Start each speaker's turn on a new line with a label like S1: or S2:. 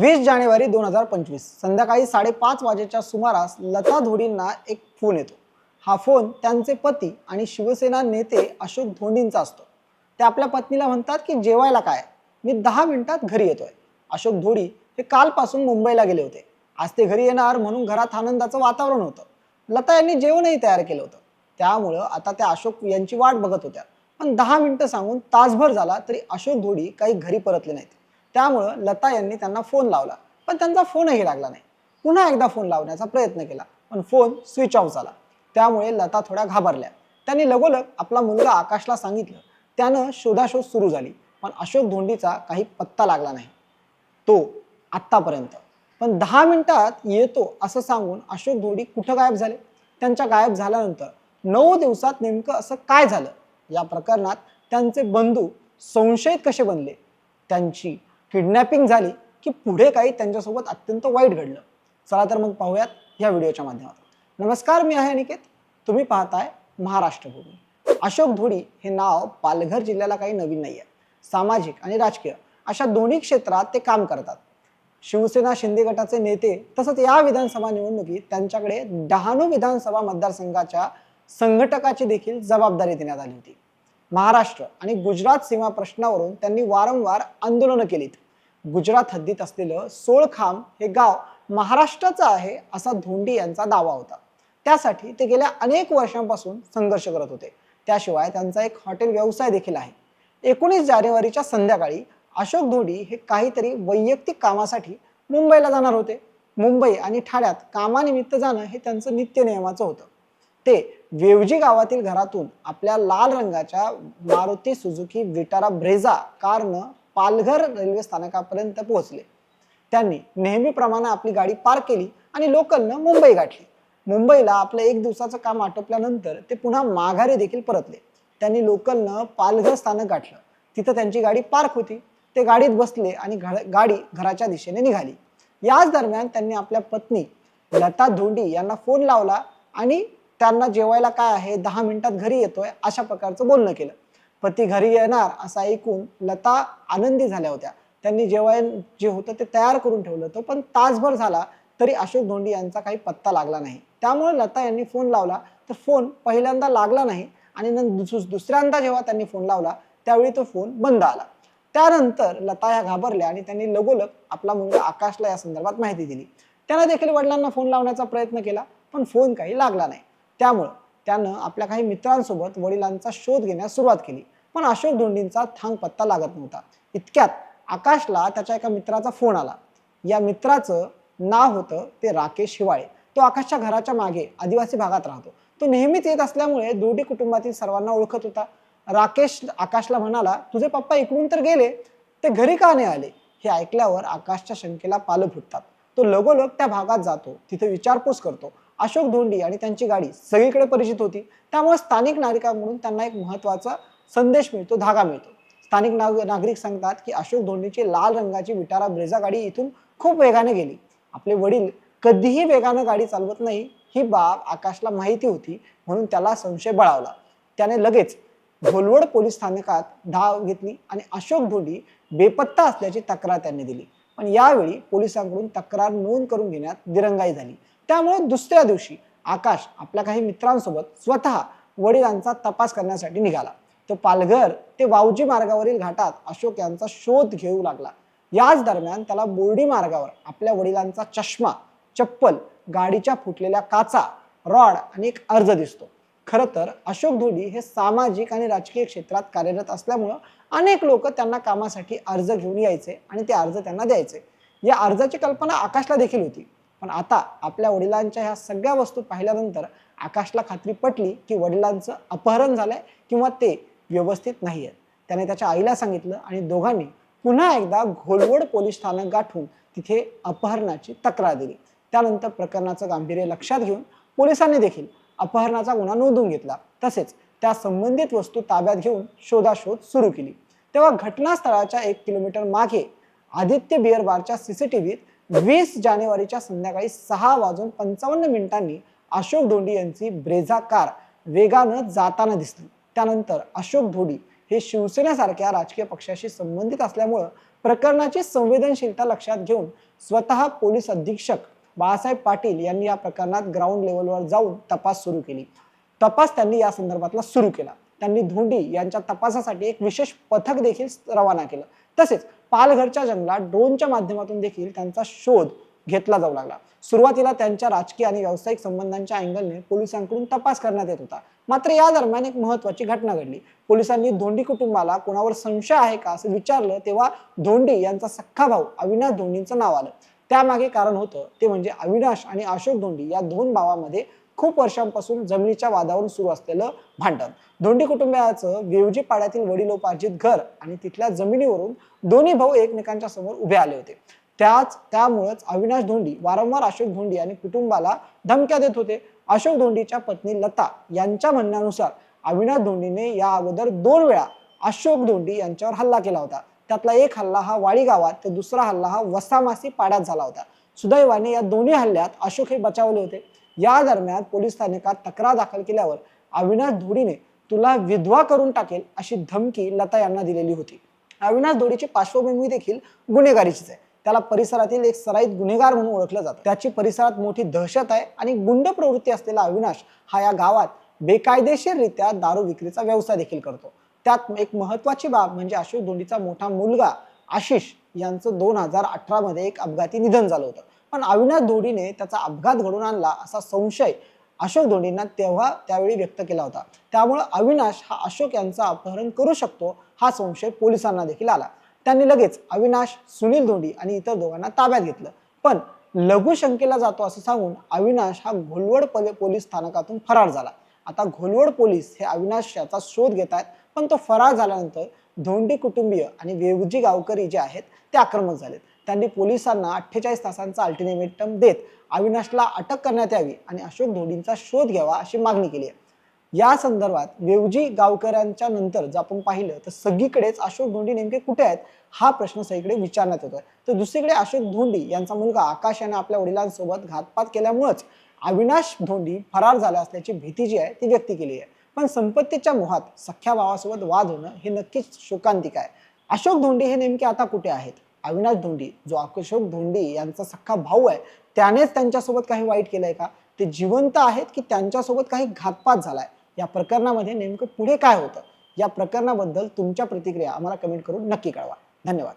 S1: वीस जानेवारी दोन हजार पंचवीस. संध्याकाळी साडेपाच वाजेच्या सुमारास लता धोडींना एक फोन येतो. हा फोन त्यांचे पती आणि शिवसेना नेते अशोक धोंडींचा असतो. ते आपल्या पत्नीला म्हणतात की जेवायला काय? मी दहा मिनिटात घरी येतोय. अशोक धोडी हे कालपासून मुंबईला गेले होते. आज ते घरी येणार म्हणून घरात आनंदाचं वातावरण होतं. लता यांनी जेवणही तयार केलं होतं. त्यामुळं आता त्या अशोक यांची वाट बघत होत्या. पण दहा मिनिटं सांगून तासभर झाला तरी अशोक धोडी काही घरी परतले नाहीत. त्यामुळं लता यांनी त्यांना फोन लावला. पण त्यांचा फोनही लागला नाही. पुन्हा एकदा फोन लावण्याचा प्रयत्न केला. पण फोन स्विच ऑफ झाला. त्यामुळे लता थोड्या घाबरल्या. त्यांनी लगोलग आपला मुलगा आकाशला सांगितलं. त्यानं शोधाशोध सुरू झाली. पण अशोक धोंडीचा काही पत्ता लागला नाही. तो आत्तापर्यंत. पण दहा मिनिटात येतो असं सांगून अशोक धोंडी कुठं गायब झाले? त्यांच्या गायब झाल्यानंतर नऊ दिवसात नेमकं असं काय झालं? या प्रकरणात त्यांचे बंधू संशयित कसे बनले? त्यांची किडनॅपिंग झाली की पुढे काही त्यांच्यासोबत अत्यंत वाईट घडलं. चला तर मग पाहूयात या व्हिडिओच्या माध्यमातून. नमस्कार मी आहे अनिकेत. तुम्ही पाहताय महाराष्ट्र भूमी अशोक धोडी हे नाव पालघर जिल्ह्याला काही नवीन नाही आहे सामाजिक आणि राजकीय अशा दोन्ही क्षेत्रात ते काम करतात. शिवसेना शिंदे गटाचे नेते तसंच या विधानसभा निवडणुकीत त्यांच्याकडे डहाणू विधानसभा मतदारसंघाच्या संघटकाची देखील जबाबदारी देण्यात आली होती. महाराष्ट्र आणि गुजरात सीमा प्रश्नावरून त्यांनी वारंवार आंदोलनं केलीत. गुजरात हद्दीत असलेलं सोळखाम हे गाव महाराष्ट्राचं आहे असा धोंडी यांचा दावा होता. त्यासाठी ते गेल्या अनेक वर्षांपासून संघर्ष करत होते. त्याशिवाय त्यांचा एक हॉटेल व्यवसाय देखील आहे. एकोणीस जानेवारीच्या संध्याकाळी अशोक धोडी हे काहीतरी वैयक्तिक कामासाठी मुंबईला जाणार होते. मुंबई आणि ठाण्यात कामानिमित्त जाणं हे त्यांचं नित्य नियमाचं होतं. ते वेवजी गावातील घरातून आपल्या लाल रंगाच्या मारुती सुझुकी विटारा ब्रेझा कारनं पालघर रेल्वे स्थानकापर्यंत पोहोचले. त्यांनी नेहमीप्रमाणे आपली गाडी पार्क केली आणि लोकलनं मुंबई गाठली. मुंबईला आपलं एक दिवसाचं काम आटोपल्यानंतर ते पुन्हा माघारी देखील परतले. त्यांनी लोकलनं पालघर स्थानक गाठलं. तिथं त्यांची गाडी पार्क होती. ते गाडीत बसले आणि गाडी घराच्या दिशेने निघाली. याच दरम्यान त्यांनी आपल्या पत्नी लता धोंडी यांना फोन लावला आणि त्यांना जेवायला काय आहे? दहा मिनिटात घरी येतोय अशा प्रकारचं बोलणं केलं. पती घरी येणार असं ऐकून लता आनंदी झाल्या होत्या. त्यांनी जेवण जे होतं ते तयार करून ठेवलं होतं पण तासभर झाला तरी अशोक धोंडी यांचा काही पत्ता लागला नाही. त्यामुळे लता यांनी फोन लावला तर फोन पहिल्यांदा लागला नाही आणि नंतर दुस- दुसऱ्यांदा जेव्हा त्यांनी फोन लावला त्यावेळी तो फोन बंद आला. त्यानंतर लता ह्या घाबरल्या आणि त्यांनी लगोलग आपला मुलगा आकाशला या संदर्भात माहिती दिली. त्यांना देखील वडिलांना फोन लावण्याचा प्रयत्न केला पण फोन काही लागला नाही. त्यामुळं त्यानं आपल्या काही मित्रांसोबत वडिलांचा शोध घेण्यास सुरुवात केली. पण अशोक धोंडींचा थांग पत्ता लागत नव्हता. इतक्यात आकाशला त्याच्या एका मित्राचा फोन आला. या मित्राचं नाव होतं ते राकेश हिवाळे. तो आकाशच्या घराच्या मागे आदिवासी भागात राहतो. तो नेहमीच येत असल्यामुळे दोडी कुटुंबातील सर्वांना ओळखत होता. राकेश आकाशला म्हणाला तुझे पप्पा इकडून तर गेले. ते घरी का नाही आले? हे ऐकल्यावर आकाशच्या शंकेला पालं फुटतात. तो लगोलग त्या भागात जातो. तिथे विचारपूस करतो. अशोक धोंडी आणि त्यांची गाडी सगळीकडे परिचित होती. त्यामुळे स्थानिक नागरिकांकडून त्यांना एक महत्त्वाचा संदेश मिळतो धागा मिळतो. स्थानिक नाग नागरिक सांगतात की अशोक धोंडीची लाल रंगाची विटारा ब्रेझा गाडी इथून खूप वेगाने गेली. आपले वडील कधीही वेगानं गाडी चालवत नाही ही बाब आकाशला माहिती होती म्हणून त्याला संशय बळावला. त्याने लगेच घोलवड पोलीस स्थानकात धाव घेतली आणि अशोक धोंडी बेपत्ता असल्याची तक्रार त्यांनी दिली. पण यावेळी पोलिसांकडून तक्रार नोंद करून घेण्यात दिरंगाई झाली. त्यामुळे दुसऱ्या दिवशी आकाश आपल्या काही मित्रांसोबत स्वतः वडिलांचा तपास करण्यासाठी निघाला. तो पालघर ते वावजी मार्गावरील घाटात अशोक यांचा शोध घेऊ लागला. याच दरम्यान त्याला बोर्डी मार्गावर आपल्या वडिलांचा चष्मा चप्पल गाडीच्या फुटलेल्या काचा रॉड आणि एक अर्ज दिसतो. खरं तर अशोक धोडी हे सामाजिक आणि राजकीय क्षेत्रात कार्यरत असल्यामुळं अनेक लोक त्यांना कामासाठी अर्ज घेऊन यायचे आणि ते अर्ज त्यांना द्यायचे. या अर्जाची कल्पना आकाशला देखील होती. पण आता आपल्या वडिलांच्या ह्या सगळ्या वस्तू पाहिल्यानंतर आकाशला खात्री पटली की वडिलांचं अपहरण झालंय किंवा ते व्यवस्थित नाही आहेत त्याने त्याच्या आईला सांगितलं आणि दोघांनी पुन्हा एकदा घोलवड पोलीस स्थानक गाठून तिथे अपहरणाची तक्रार दिली. त्यानंतर प्रकरणाचं गांभीर्य लक्षात घेऊन पोलिसांनी देखील अपहरणाचा गुन्हा नोंदवून घेतला. तसेच त्या संबंधित वस्तू ताब्यात घेऊन शोधाशोध सुरू केली. तेव्हा घटनास्थळाच्या एक किलोमीटर मागे आदित्य बिअर बारच्या सीसीटीव्हीत वीस जानेवारीच्या संध्याकाळी सहा वाजून पंचावन्न मिनिटांनी अशोक धोंडी यांची ब्रेझा कार वेगानं जाताना दिसली. त्यानंतर अशोक धोडी हे शिवसेनेसारख्या राजकीय पक्षाशी संबंधित असल्यामुळं प्रकरणाची संवेदनशीलता लक्षात घेऊन स्वतः पोलीस अधीक्षक बाळासाहेब पाटील यांनी या प्रकरणात ग्राउंड लेवलवर जाऊन तपास सुरू केली. तपास त्यांनी या संदर्भातला सुरू केला. त्यांनी धोंडी यांच्या तपासासाठी एक विशेष पथक देखील रवाना केलं. तसेच पालघरच्या जंगलात ड्रोनच्या माध्यमातून देखील त्यांचा शोध घेतला जाऊ लागला. सुरुवातीला त्यांच्या राजकीय आणि व्यावसायिक संबंधांच्या अँगलने पोलिसांकडून तपास करण्यात येत होता. मात्र या दरम्यान एक महत्वाची घटना घडली. पोलिसांनी धोंडी कुटुंबाला कोणावर संशय आहे का असं विचारलं तेव्हा धोंडी यांचा सख्खा भाऊ अविनाश धोंडींचं नाव आलं. त्यामागे कारण होतं ते म्हणजे अविनाश आणि अशोक धोंडी या दोन भावामध्ये खूप वर्षांपासून जमिनीच्या वादावरून सुरू असलेलं भांडण. धोंडी कुटुंबियाचं वेवजी पाड्यातील वडिलोपार्जित घर आणि तिथल्या जमिनीवरून दोन्ही भाऊ एकमेकांच्या समोर उभे आले होते. त्याच त्यामुळेच अविनाश धोंडी वारंवार अशोक धोंडी आणि कुटुंबाला धमक्या देत होते. अशोक धोंडीच्या पत्नी लता यांच्या म्हणण्यानुसार अविनाश धोंडीने या अगोदर दोन वेळा अशोक धोंडी यांच्यावर हल्ला केला होता. त्यातला एक हल्ला हा वाडी गावात तर दुसरा हल्ला हा वसामासी पाड्यात झाला होता. सुदैवाने या दोन्ही हल्ल्यात अशोक हे बचावले होते. या दरम्यान पोलीस स्थानकात तक्रार दाखल केल्यावर अविनाश धोडीने तुला विधवा करून टाकेल अशी धमकी लता यांना दिलेली होती. अविनाश धोडीची पार्श्वभूमी देखील गुन्हेगारीचीच आहे. त्याला परिसरातील एक सराईत गुन्हेगार म्हणून ओळखलं जातं. त्याची परिसरात मोठी दहशत आहे आणि गुंड प्रवृत्ती असलेला अविनाश हा या गावात बेकायदेशीररित्या दारू विक्रीचा व्यवसाय देखील करतो. त्यात एक महत्वाची बाब म्हणजे अशोक धोंडीचा मोठा मुलगा आशिष यांचं दोन हजार अठरामध्ये एक अपघाती निधन झालं होतं. पण अविनाश धोडीने त्याचा अपघात घडून आणला असा संशय अशोक धोंडींना तेव्हा त्यावेळी व्यक्त केला होता. त्यामुळे अविनाश हा अशोक यांचा अपहरण करू शकतो हा संशय पोलिसांना देखील आला. त्यांनी लगेच अविनाश सुनील धोंडी आणि इतर दोघांना ताब्यात घेतलं. पण लघु शंकेला जातो असं सांगून अविनाश हा घोलवड पोलीस स्थानकातून फरार झाला. आता घोलवड पोलीस हे अविनाश याचा शोध घेत आहेत पण तो फरार झाल्यानंतर धोंडी कुटुंबीय आणि वेवजी गावकरी जे आहेत ते आक्रमक झालेत. त्यांनी पोलिसांना अठ्ठेचाळीस तासांचा अल्टिमेटम देत अविनाशला अटक करण्यात यावी आणि अशोक धोंडींचा शोध घ्यावा अशी मागणी केली आहे. या संदर्भात वेवजी गावकऱ्यांच्या नंतर जर आपण पाहिलं तर सगळीकडेच अशोक धोंडी नेमके कुठे आहेत हा प्रश्न सगळीकडे विचारण्यात येतोय. तर दुसरीकडे अशोक धोंडी यांचा मुलगा आकाश याने आपल्या वडिलांसोबत घातपात केल्यामुळेच अविनाश धोंडी फरार झाला असल्याची भीती जी आहे ती व्यक्त केली आहे. पण संपत्तीच्या मोहात सख्या भावासोबत वाद होणं हे नक्कीच शोकांतिक आहे. अशोक धोंडी हे नेमके आता कुठे आहेत? अविनाश धोंडी जो अशोक धोंडी यांचा सख्खा भाऊ आहे त्यानेच त्यांच्यासोबत काही वाईट केलंय का? ते जिवंत आहेत की त्यांच्यासोबत काही घातपात झालाय? या प्रकरणामध्ये नेमकं पुढे काय होतं? या प्रकरणाबद्दल तुमच्या प्रतिक्रिया आम्हाला कमेंट करून नक्की कळवा. धन्यवाद.